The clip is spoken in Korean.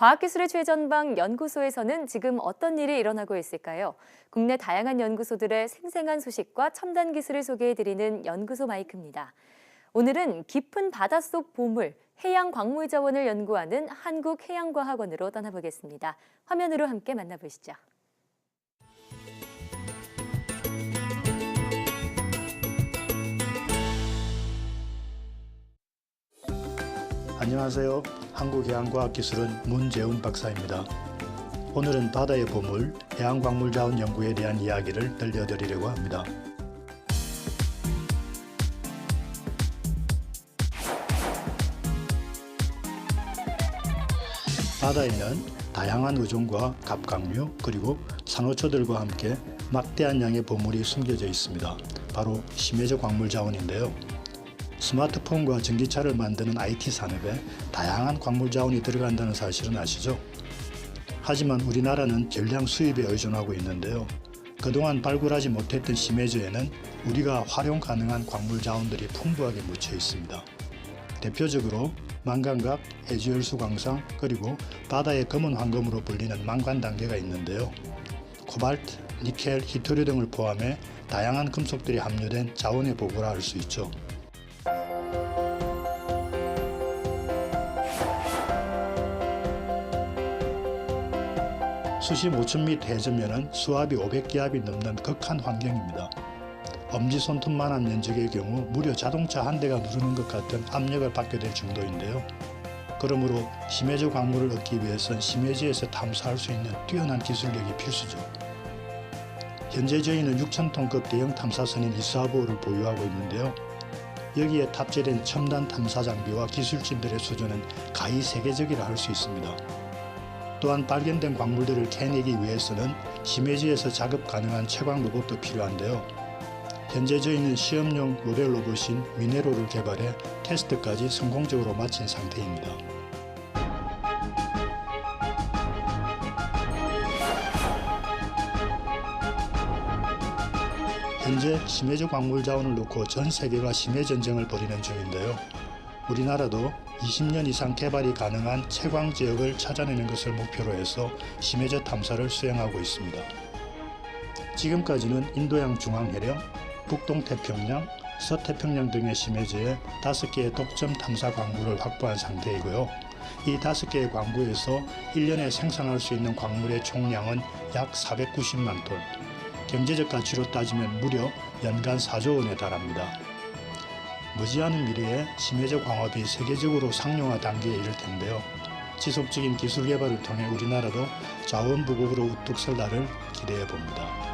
과학기술의 최전방 연구소에서는 지금 어떤 일이 일어나고 있을까요? 국내 다양한 연구소들의 생생한 소식과 첨단 기술을 소개해드리는 연구소 마이크입니다. 오늘은 깊은 바닷속 보물, 해양 광물 자원을 연구하는 한국해양과학원으로 떠나보겠습니다. 화면으로 함께 만나보시죠. 안녕하세요. 한국해양과학기술은 문재훈 박사입니다. 오늘은 바다의 보물, 해양광물자원 연구에 대한 이야기를 들려드리려고 합니다. 바다에는 다양한 어종과 갑각류 그리고 산호초들과 함께 막대한 양의 보물이 숨겨져 있습니다. 바로 심해저 광물 자원인데요. 스마트폰과 전기차를 만드는 IT 산업에 다양한 광물 자원이 들어간다는 사실은 아시죠? 하지만 우리나라는 전량 수입에 의존하고 있는데요. 그동안 발굴하지 못했던 심해저에는 우리가 활용 가능한 광물 자원들이 풍부하게 묻혀 있습니다. 대표적으로 망간각, 해지열수 광산, 그리고 바다의 검은 황금으로 불리는 망간 단계가 있는데요. 코발트, 니켈, 히토류 등을 포함해 다양한 금속들이 함유된 자원의 보고라 할 수 있죠. 수심 5,000m 해저면은 수압이 500기압이 넘는 극한 환경입니다. 엄지손톱만한 면적의 경우 무려 자동차 한 대가 누르는 것 같은 압력을 받게 될 정도인데요. 그러므로 심해저 광물을 얻기 위해선 심해지에서 탐사할 수 있는 뛰어난 기술력이 필수죠. 현재 저희는 6,000톤급 대형 탐사선인 이사보를 보유하고 있는데요. 여기에 탑재된 첨단 탐사 장비와 기술진들의 수준은 가히 세계적이라 할 수 있습니다. 또한 발견된 광물들을 캐내기 위해서는 심해지에서 작업 가능한 채광 로봇도 필요한데요. 현재 저희는 시험용 모델 로봇인 미네로를 개발해 테스트까지 성공적으로 마친 상태입니다. 현재 심해저 광물 자원을 놓고 전 세계가 심해 전쟁을 벌이는 중인데요. 우리나라도 20년 이상 개발이 가능한 채광 지역을 찾아내는 것을 목표로 해서 심해저 탐사를 수행하고 있습니다. 지금까지는 인도양 중앙해령, 북동 태평양, 서태평양 등의 심해지에 다섯 개의 독점 탐사 광물을 확보한 상태이고요. 이 다섯 개의 광구에서 1년에 생산할 수 있는 광물의 총량은 약 490만 톤, 경제적 가치로 따지면 무려 연간 4조 원에 달합니다. 머지않은 미래에 심해저 광업이 세계적으로 상용화 단계에 이를 텐데요. 지속적인 기술 개발을 통해 우리나라도 자원 부국으로 우뚝 설 날을 기대해 봅니다.